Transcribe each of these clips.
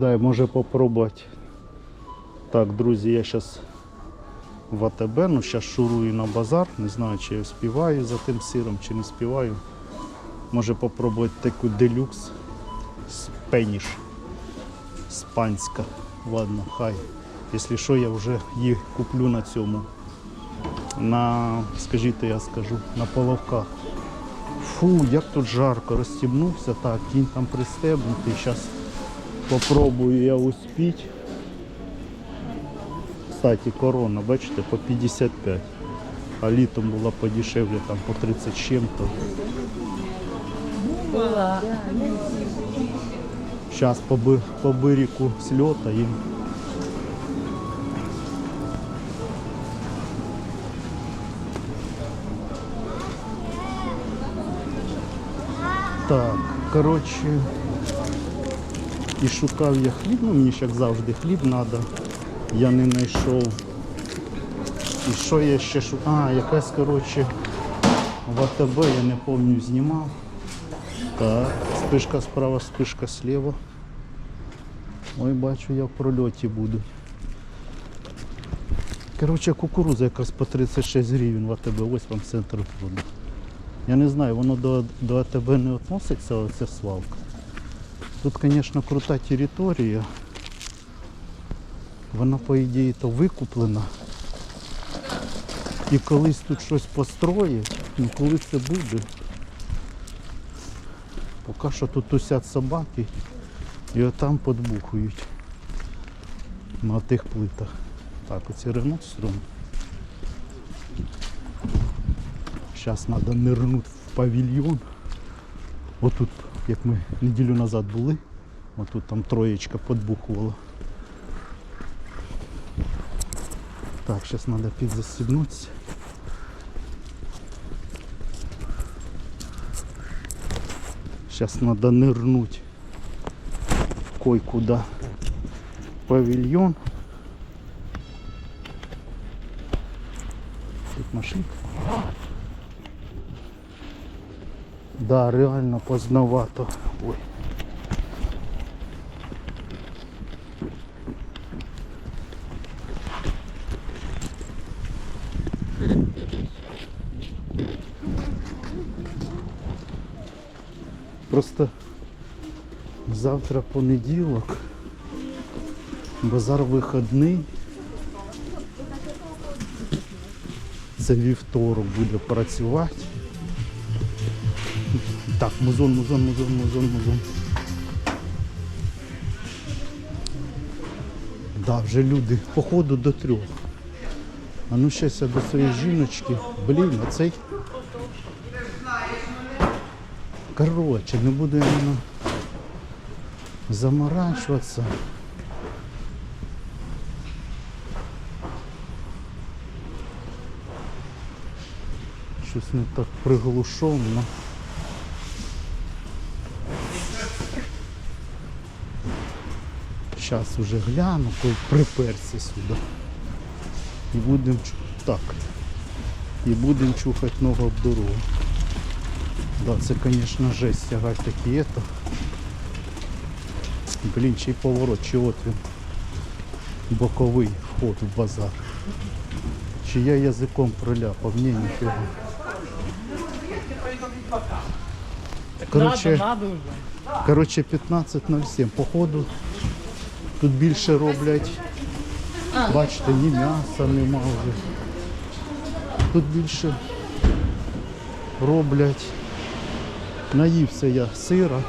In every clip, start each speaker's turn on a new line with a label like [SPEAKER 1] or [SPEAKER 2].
[SPEAKER 1] Дай, може попробувати. Так, друзі, я зараз в АТБ, ну зараз шурую на базар. Не знаю, чи я співаю за тим сиром, чи не співаю. Може попробувати таку делюкс з пеніш. З панська. Ладно, хай. Якщо що, я вже їх куплю на цьому. На, скажіть, я скажу, на половках. Фу, як тут жарко, розстібнувся, так, кінь там пристебнутий. Зараз попробую я успіть. Кстати, корона, бачите, по 55. А літом була подешевле, там по 30 з чим-то. Зараз по, би- по бирику сльота їм. Так, коротше, І шукав я хліб, ну мені ж як завжди хліб треба. Я не знайшов. І що я ще шукав? А, якась, коротше, в АТБ, я не пам'ятаю, знімав. Так, спишка справа, спишка слева. Ой, бачу, я в прольоті буду. Коротше, кукуруза якраз по 36 гривень в АТБ, ось вам центр города. Я не знаю, воно до, до АТБ не відноситься, але це свалка. Тут, звісно, крута територія. Вона, по ідеї, то викуплена. І колись тут щось построїть, ну коли це буде. Поки що тут усять собаки і отам подбухують на тих плитах. Так, оці Рено струм. Зараз треба нирнути в павільйон. Отут, як ми неділю назад були, отут там троєчка подбухувала. Так, зараз треба підзастібнутися. Сейчас надо нырнуть кое-куда в павильон. Тут машинка. Да, реально поздновато. Ой. Просто завтра понеділок, базар вихідний. Це вівторок буде працювати. Так, музон, музон, музон, музон, музон. Да, вже люди, походу до трьох. А ну щас я до своєї жіночки. Блін, а цей. Короче, не буду я наверно, заморачиваться. Щось не так приглушенно. Зараз уже гляну, коли приперся сюди. І будемо так. І будемо чухати ногу об дорогу. Да, це, звісно, жесть тягати такі это. Блін, чи поворот, чи от він. Боковий вход в базар. Чи я язиком проляпав? Ні, ніфіга. Короче, короче 15.07. Походу тут більше роблять. Бачите, ні м'яса нема вже. Тут більше роблять. Наївся я сира.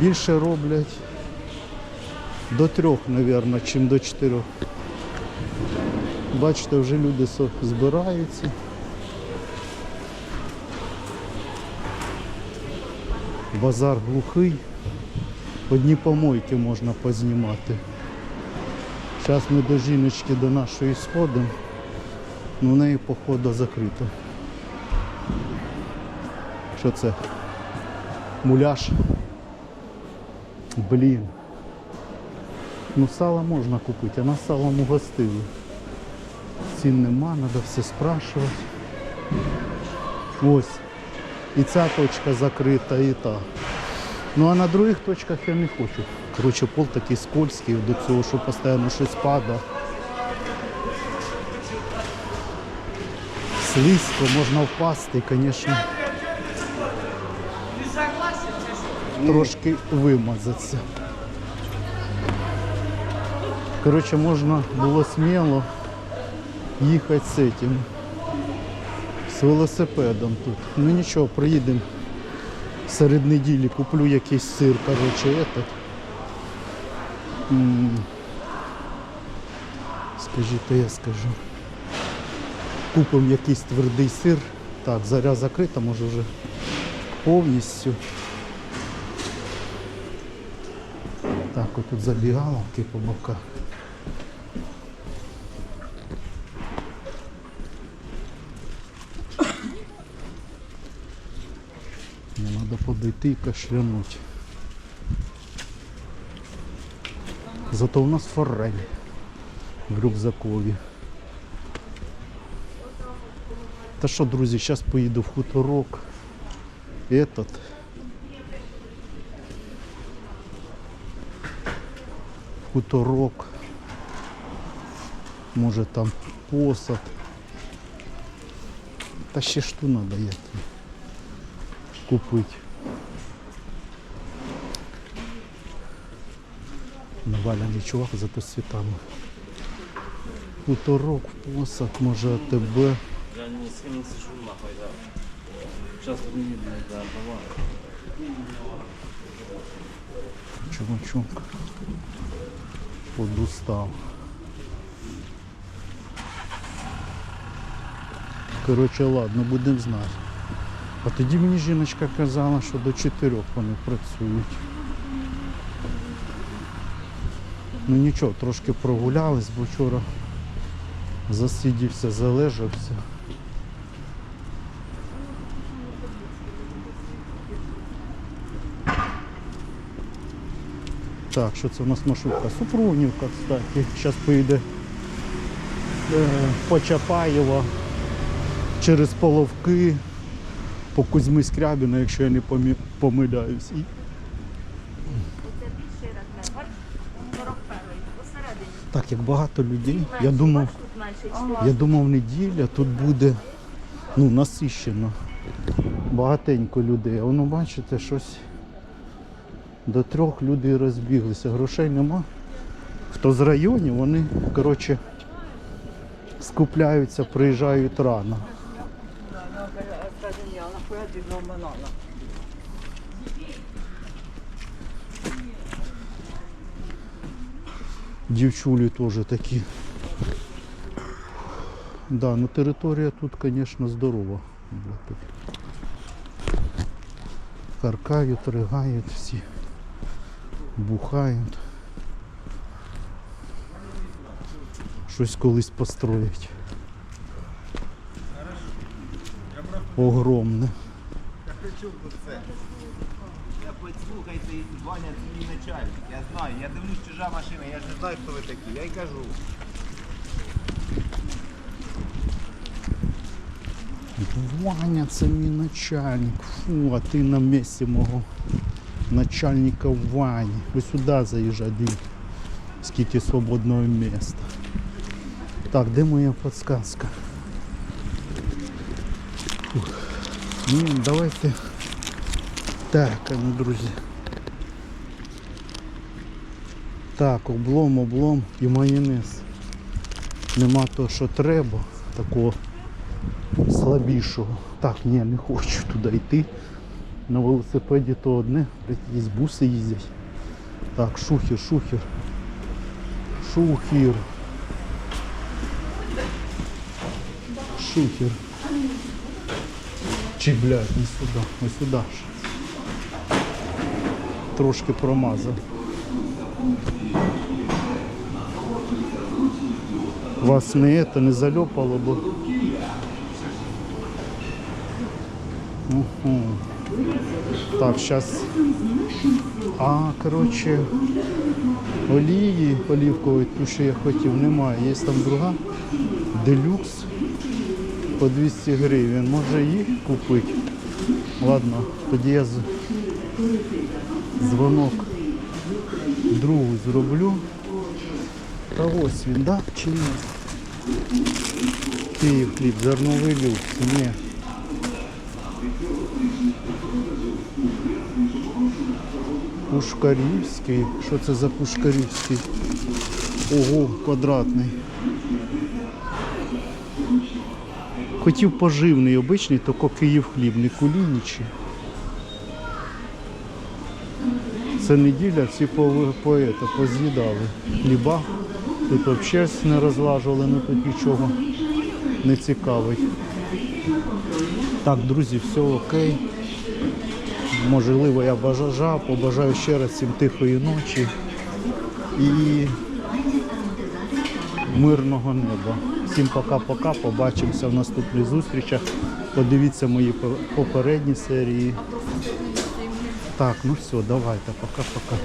[SPEAKER 1] Більше роблять до трьох, мабуть, чим до чотирьох. Бачите, вже люди збираються. Базар глухий. Одні помойки можна познімати. Зараз ми до жіночки до нашої сходимо. Ну, в неї походу закрито. Що це? Муляж. Блін. Ну сало можна купити, а нас салом угостили. Цін нема, треба все спрашувати. Ось. І ця точка закрита, і та. Ну а на других точках я не хочу. Коротше, пол такий скользький до цього, що постійно щось падає. Слизько, можна впасти, звісно. Трошки вимазатися. Коротше, можна було сміло їхати з цим. З велосипедом тут. Ну нічого, приїдемо серед неділі, куплю якийсь сир, коротше, этот. М, Скажіть, то я скажу. Купимо якийсь твердий сир. Так, заря закрита, може вже повністю. Так, отут забігаловки по боках. Надо подойти и кашлянуть. Зато у нас форель в рюкзакові. Та що, друзі, зараз поїду в хуторок. Этот. В хуторок. Може там посад. Та ще що треба є там купити. Наваляний чувак, зато світами. Хуторок, посад, може АТБ.
[SPEAKER 2] Я не с ним сижу нахуй, да. Сейчас тут не видно, да, давай.
[SPEAKER 1] Чувачок подустав. Коротше, ладно, будемо знати. А тоді мені жіночка казала, що до чотирьох вони працюють. Ну нічого, трошки прогулялись, бо вчора засидівся, залежався. Так, що це у нас маршрутка? Супрунівка, кстати. Зараз поїде е, по Чапаєва, через Половки, по Кузьми Скрябіна, якщо я не помі- помиляюсь. І
[SPEAKER 3] Це більший розмір. Бач, 41 посередині.
[SPEAKER 1] так, як багато людей, я думав, я думав неділя, тут буде ну, насищено. Багатенько людей. А воно бачите, щось до трьох людей розбіглися. Грошей нема. Хто з районів, вони, коротше, скупляються, приїжджають рано. Дівчулі теж такі. Да, ну територія тут, звісно, здорова. Харкають, ригають всі, бухають. Щось колись построять. Огромне.
[SPEAKER 4] Я хочу про це. Я послухайте, Ваня, це мій начальник. Я знаю, я дивлюсь чужа машина, я ж не знаю, хто ви такі. Я й кажу.
[SPEAKER 1] Ваня, це мій начальник. Фу, а ти на місці мого начальника Вані. Ось сюди заїжджай, диві. Скільки свободного міста. Так, де моя подсказка? Ну, давайте. Так, ну, друзі. Так, облом, облом і майонез. Нема того, що треба, такого слабішого. Так, ні, не хочу туди йти. На велосипеді то одне, є буси їздять. Так, шухер, шухер. Шухер. Шухер. Чи, блядь, не сюди, ось сюди. Трошки промазав. Вас не це не зальопало, бо Угу. Так, зараз. А, коротше, олії олівкової, ту, я хотів, немає. Є там друга. Делюкс по 200 гривень. Може їх купити? Ладно, тоді я дзвонок Другу зроблю. Та ось він, да? Чи ні? Київ хліб, зерновий люкс, ні. Пушкарівський. Що це за Пушкарівський? Ого, квадратний. Хотів поживний обичний, тільки Київ хліб, не кулінічі. Це неділя, всі по, поз'їдали хліба. Тут взагалі не розлажували, ну тут нічого не цікавить. Так, друзі, все окей. Можливо, я бажажав, побажаю ще раз всім тихої ночі і мирного неба. Всім пока-пока, побачимося в наступних зустрічах. Подивіться мої попередні серії. Так, ну все, давайте, пока-пока.